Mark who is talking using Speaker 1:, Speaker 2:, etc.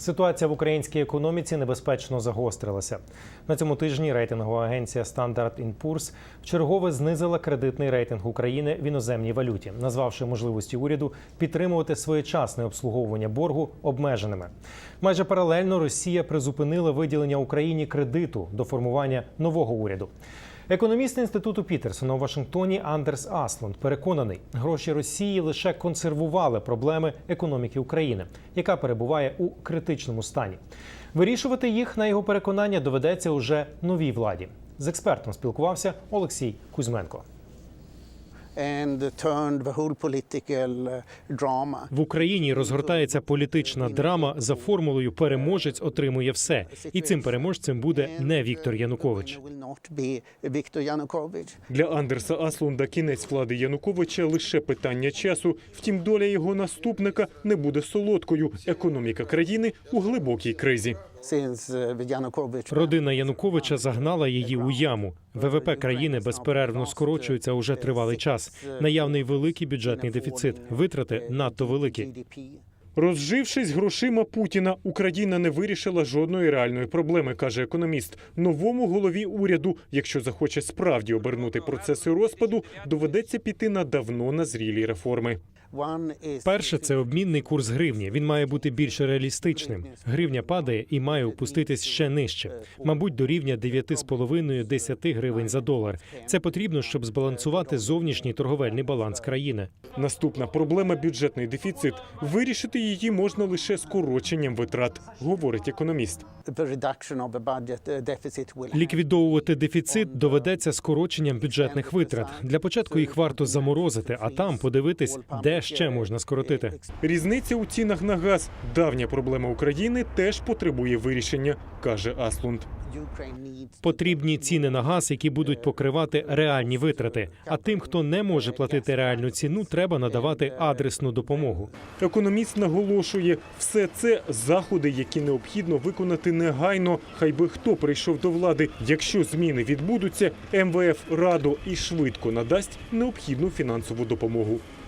Speaker 1: Ситуація в українській економіці небезпечно загострилася. На цьому тижні рейтингова агенція Standard Poor's вчергове знизила кредитний рейтинг України в іноземній валюті, назвавши можливості уряду підтримувати своєчасне обслуговування боргу обмеженими. Майже паралельно Росія призупинила виділення Україні кредиту до формування нового уряду. Економіст інституту Пітерсона у Вашингтоні Андерс Аслунд переконаний, гроші Росії лише консервували проблеми економіки України, яка перебуває у критичному стані. Вирішувати їх на його переконання доведеться уже новій владі. З експертом спілкувався Олексій Кузьменко. В Україні розгортається політична драма за формулою Переможець отримує все, і цим переможцем буде не Віктор Янукович.
Speaker 2: Для Андерса Аслунда кінець влади Януковича лише питання часу. Втім, доля його наступника не буде солодкою. Економіка країни у глибокій кризі.
Speaker 3: The
Speaker 1: Родина Януковича загнала її у яму. ВВП країни безперервно скорочується уже тривалий час. Наявний великий бюджетний дефіцит. Витрати надто великі.
Speaker 2: Розжившись грошима Путіна, Україна не вирішила жодної реальної проблеми, каже економіст. Новому голові уряду, якщо захоче справді обернути процеси розпаду, доведеться піти на давно назрілі реформи.
Speaker 1: Перше це обмінний курс гривні. Він має бути більш реалістичним. Гривня падає і має опуститись ще нижче, мабуть, до рівня 9,5-10 гривень за долар. Це потрібно, щоб збалансувати зовнішній торговельний баланс країни.
Speaker 2: Наступна проблема бюджетний дефіцит. Вирішити її можна лише скороченням витрат, говорить економіст.
Speaker 1: Ліквідовувати дефіцит доведеться скороченням бюджетних витрат. Для початку їх варто заморозити, а там подивитись, де ще можна скоротити.
Speaker 2: Різниця у цінах на газ давня проблема України теж потребує вирішення, каже Аслунд.
Speaker 1: Потрібні ціни на газ, які будуть покривати реальні витрати. А тим, хто не може платити реальну ціну, треба надавати адресну допомогу.
Speaker 2: Економіст наголошує, все це заходи, які необхідно виконати негайно. Хай би хто прийшов до влади. Якщо зміни відбудуться, МВФ радо і швидко надасть необхідну фінансову допомогу.